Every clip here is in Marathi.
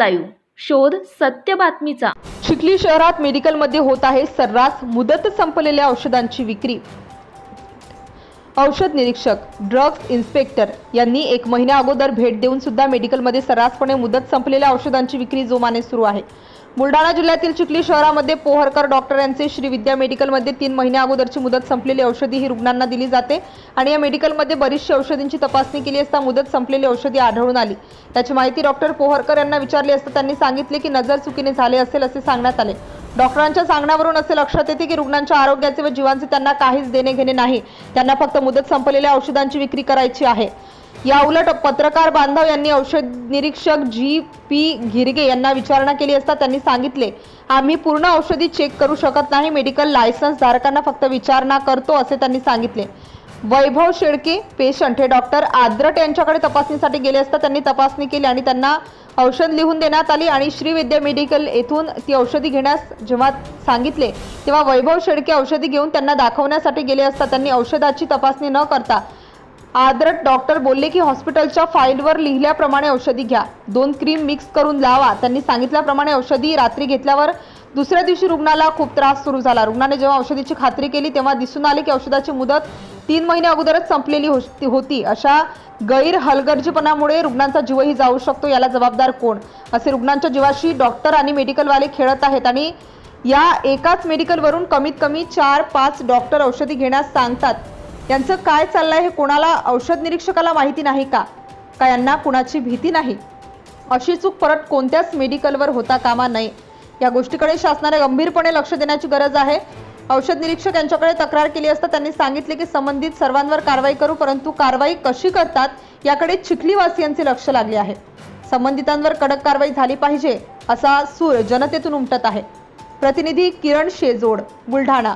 लाईव्ह. शोध सत्य बातमीचा. चिखली शहरात मेडिकलमध्ये होत आहे सर्रास मुदत संपलेल्या औषधांची विक्री. औषध निरीक्षक ड्रग्ज इन्स्पेक्टर यांनी एक महिन्या अगोदर भेट देऊन सुद्धा मेडिकलमध्ये सर्रासपणे मुदत संपलेल्या औषधांची विक्री जोमाने सुरू आहे. बुलढाणा जिल्ह्यातील चिखली शहरामध्ये पोहरकर डॉक्टर यांचे श्री विद्या मेडिकलमध्ये तीन महिन्या अगोदरची मुदत संपलेली औषधी ही रुग्णांना दिली जाते आणि या मेडिकलमध्ये बरीचशी औषधींची तपासणी केली असता मुदत संपलेली औषधी आढळून आली. त्याची माहिती डॉक्टर पोहरकर यांना विचारली असता त्यांनी सांगितले की नजर चुकीने झाले असेल असे सांगण्यात आले. डॉक्टरांच्या सांगण्यावरून असे लक्षात येते की रुग्णांच्या आरोग्याचे व जीवांचे त्यांना काहीच देणे घेणे नाही. त्यांना फक्त मुदत संपलेल्या औषधांची विक्री करायची आहे. या उलट पत्रकार बांधव यांनी औषध निरीक्षक जी. पी. घिरगे यांना विचारणा केली असता त्यांनी सांगितले आम्ही पूर्ण औषधी चेक करू शकत नाही मेडिकल लायसन्स धारकांना फक्त विचारणा करतो असे त्यांनी सांगितले. वैभव शेळके पेशंट हे डॉक्टर आद्रट यांच्याकडे तपासणीसाठी गेले असता त्यांनी तपासणी केली आणि त्यांना औषध लिहून देण्यात आली आणि श्रीविद्या मेडिकल येथून ती औषधी घेण्यास जेव्हा सांगितले तेव्हा वैभव शेळके औषधी घेऊन त्यांना दाखवण्यासाठी गेले असता त्यांनी औषधाची तपासणी न करता आदरट डॉक्टर बोलले की हॉस्पिटलच्या फाईलवर लिहिल्याप्रमाणे औषधी घ्या. दोन क्रीम मिक्स करून लावा. त्यांनी सांगितल्याप्रमाणे औषधी रात्री घेतल्यावर दुसऱ्या दिवशी रुग्णाला खूप त्रास सुरू झाला. रुग्णाने जेव्हा औषधीची खात्री केली तेव्हा दिसून आले की औषधाची मुदत तीन महिने अगोदरच संपलेली होती- होती. अशा गैर हलगर्जीपणामुळे रुग्णांचा जीवही जाऊ शकतो याला जबाबदार कोण? असे रुग्णांच्या जीवाशी डॉक्टर आणि मेडिकलवाले खेळत आहेत आणि या एकाच मेडिकलवरून कमीत कमी चार पाच डॉक्टर औषधी घेण्यास सांगतात. यांचं काय चाललंय हे कोणाला औषध निरीक्षकाला माहिती नाही का? का यांना कुणाची भीती नाही? अशी चूक परत कोणत्याच मेडिकलवर होता कामा नये. या गोष्टीकडे शासनाने गंभीरपणे लक्ष देण्याची गरज आहे. औषध निरीक्षक यांच्याकडे तक्रार केली असता त्यांनी सांगितले की संबंधित सर्वांवर कारवाई करू परंतु कारवाई कशी करतात याकडे चिखलीवासियांचे लक्ष लागले आहे. संबंधितांवर कडक कारवाई झाली पाहिजे असा सूर जनतेतून उमटत आहे. प्रतिनिधी किरण शेजोड बुलढाणा.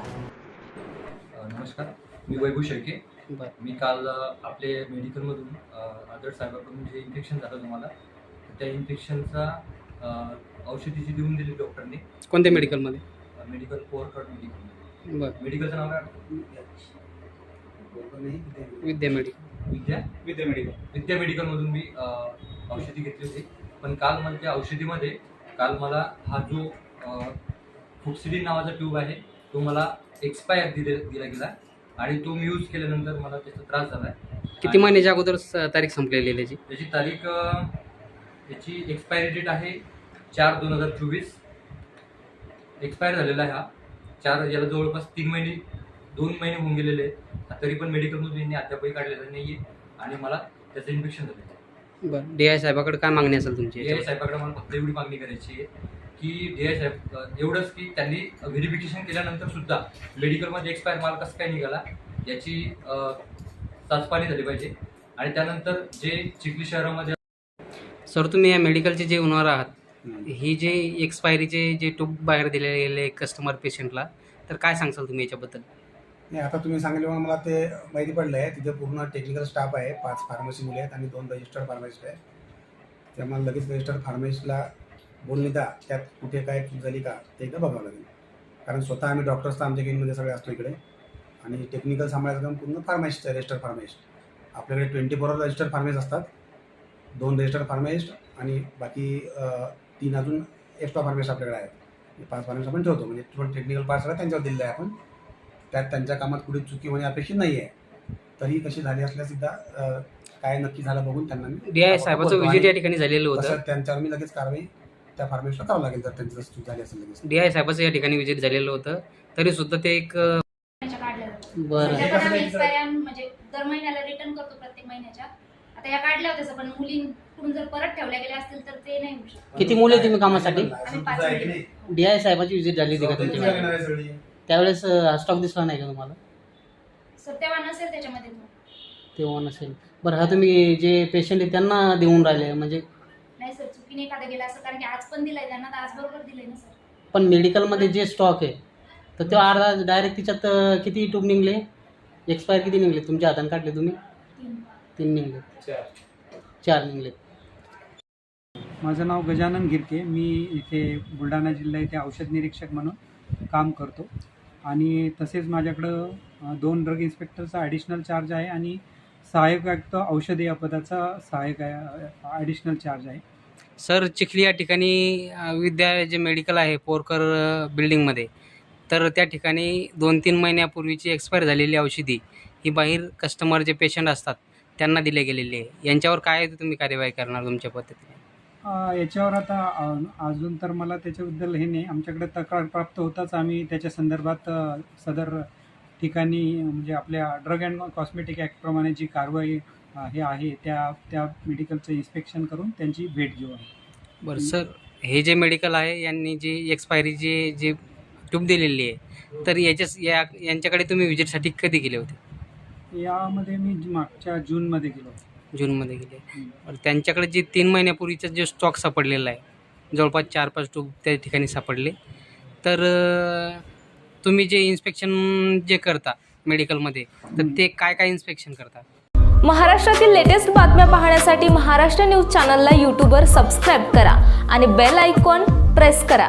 नमस्कार. मी वैभव शेळके. मी काल आपले मेडिकलमधून अ, आदर्श साहेबाकडून जे इन्फेक्शन झालं तुम्हाला त्या इन्फेक्शनचा अ, औषधी जी देऊन दिली डॉक्टरने कोणत्या मेडिकलमध्ये मेडिकल पोअरकट मेडिकल बरं. मेडिकलचं नाव काय? विद्या मेडिकल. विद्या? विद्या मेडिकल. विद्या मेडिकलमधून मी औषधी घेतली होती. पण काल मला त्या औषधीमध्ये काल मला हा जो फुक्सिडिन नावाचा ट्यूब आहे तो मला एक्सपायर दिले दिला गेला. आणि तो मी यूज केल्यानंतर मला त्याचा त्रास झाला. किती महिन्याच्या अगोदर स- तारीख संपलेली आहे त्याची? त्याची तारीख त्याची एक्सपायरी डेट आहे चार दोन हजार चोवीस. एक्सपायर झालेला आहे हा. चार याला जवळपास तीन महिने दोन महिने होऊन गेलेले आहेत. तरी पण मेडिकलमधून यांनी अद्यापही काढलेलं नाही आहे आणि मला त्याचं इन्फेक्शन झालेलं आहे बरं. डी आय साहेबाकडे काय मागणी असेल तुमची डी आय साहेबाकडे मला फक्त एवढी मागणी करायची आहे की डी आय साहेब एवढंच की त्यांनी व्हेरिफिकेशन केल्यानंतर सुद्धा मेडिकलमध्ये एक्सपायर माल कसं काय निघाला याची चाचपणी झाली पाहिजे. आणि त्यानंतर जे चिखली शहरामध्ये सर तुम्ही या मेडिकलचे जे ओनर आहात ही जे एक्सपायरीचे जे टूब बाहेर दिले गेले कस्टमर पेशंटला तर काय सांगसाल तुम्ही याच्याबद्दल? नाही आता तुम्ही सांगितल्यामुळे मला ते माहिती पडलं आहे तिथे पूर्ण टेक्निकल स्टाफ आहे. पाच फार्मसी मुले आहेत आणि दोन रजिस्टर्ड फार्मासिस्ट आहेत. त्यामुळे लगेच रजिस्टर्ड फार्मासिस्टला बोलणे द्या त्यात कुठे काय चूक झाली का ते एकदा बघावं लागेल. कारण स्वतः आम्ही डॉक्टर्स तर आमच्या गेममध्ये सगळे असतो इकडे. आणि टेक्निकल सांभाळायचं काम पूर्ण फार्मासिस्ट आहे रजिस्टर्ड फार्मासिस्ट आपल्याकडे ट्वेंटी फोर रजिस्टर्ड फार्मासिस्ट असतात. दोन रजिस्टर्ड फार्मासिस्ट आणि बाकी तीन अजून एक्स्ट्रा फार्मासिस्ट आपल्याकडे आहेत. हे पाच फार्मासिस्ट आपण ठेवतो. म्हणजे थोडं टेक्निकल पार्ट सगळं त्यांच्यावर दिलेलं आहे आपण. त्यात त्यांच्या कामात कुठे चुकी होणे अपेक्षित नाही आहे तरी कशी झाली असल्यास सुद्धा काय नक्की झालं बघून त्यांना मी डी आय साहेबाचं विजिट या ठिकाणी झालेलं होतं. त्यांच्यावर मी लगेच कारवाई त्या फार्मेशला करावं लागेल जर त्यांची जर चूक झाली असेल लगेच. डी आय साहेबाचं या ठिकाणी विजिट झालेलं होतं. तरी सुद्धा ते एक. बरं. म्हणजे दर महिन्याला रिटर्न करतो प्रत्येक महिन्याच्या. या काढल्या होत्या पण मुलींकडून जर परत ठेवल्या गेल्या असतील तर ते नाही होऊ शकत. किती मुलं तुम्ही कामासाठी? डी आय साहेबाची विजिट झाली होती का तुमच्या सगळी. त्यावेळेस अं, स्टॉक दिसला नाही का तुम्हाला? सर तेव्हा नसेल त्याच्यामध्ये तो. तेव्हा नसेल. बरं हा तुम्ही जे पेशंट आहे त्यांना देऊन राहिले म्हणजे नाही सर चुकीने एखादा गेला असं कारण की आज पण दिलाय त्यांना तर आज बरोबर दिलंय ना सर. पण मेडिकलमध्ये जे स्टॉक आहे तर तो अर्धा डायरेक्ट तिच्यात अं, किती ट्यूब निघले? एक्सपायर किती निघले? तुमच्या हाताने काढले तुम्ही? तीन. तीन निघले. चार. निघले. माझं नाव गजानन गिरके. मी इथे बुलढाणा जिल्हा इथे औषध निरीक्षक म्हणून काम करतो. आणि तसेच माझ्याकडं दोन ड्रग इन्स्पेक्टरचा ॲडिशनल चार्ज आहे आणि सहाय्यक आयुक्त औषधी या पदाचा सहाय्यक ॲडिशनल चार्ज आहे. सर चिखली या ठिकाणी अ, विद्या जे मेडिकल आहे पोरकर अ, बिल्डिंगमध्ये तर त्या ठिकाणी दोन तीन महिन्यापूर्वीची एक्सपायर झालेली औषधी ही बाहेर कस्टमर जे पेशंट असतात त्यांना दिले गेलेली आहे. यांच्यावर काय तुम्ही कार्यवाही करणार तुमच्या पद्धतीने? अ, याच्यावर आता अ, अजून तर मला त्याच्याबद्दल हे नाही. आमच्याकडे तक्रार प्राप्त होताच आम्ही त्याच्या संदर्भात अ, सदर ठिकाणी म्हणजे आपल्या ड्रग अँड कॉस्मेटिक ॲक्टप्रमाणे जी कारवाई अ, हे आहे त्या त्या मेडिकलचं इन्स्पेक्शन करून त्यांची भेट घेऊ आम्ही. बरं सर हे जे मेडिकल आहे यांनी जी एक्सपायरीची जी ट्यूब दिलेली आहे तर याच्या या यांच्याकडे तुम्ही विजिटसाठी कधी गेले होते? यामध्ये मी मागच्या जूनमध्ये गेलो. जूनमध्ये गेले. बरं त्यांच्याकडे जे तीन महिन्यापूर्वीचा जो स्टॉक सापडलेला आहे जवळपास चार पाच ट्यूब त्या ठिकाणी सापडले. तर अं, तुम्ही जे इन्स्पेक्शन जे करता मेडिकलमध्ये तर ते काय काय इन्स्पेक्शन करता? महाराष्ट्रातील लेटेस्ट बातम्या पाहण्यासाठी महाराष्ट्र न्यूज चॅनलला यूट्यूबवर सबस्क्राईब करा आणि बेल आयकॉन प्रेस करा.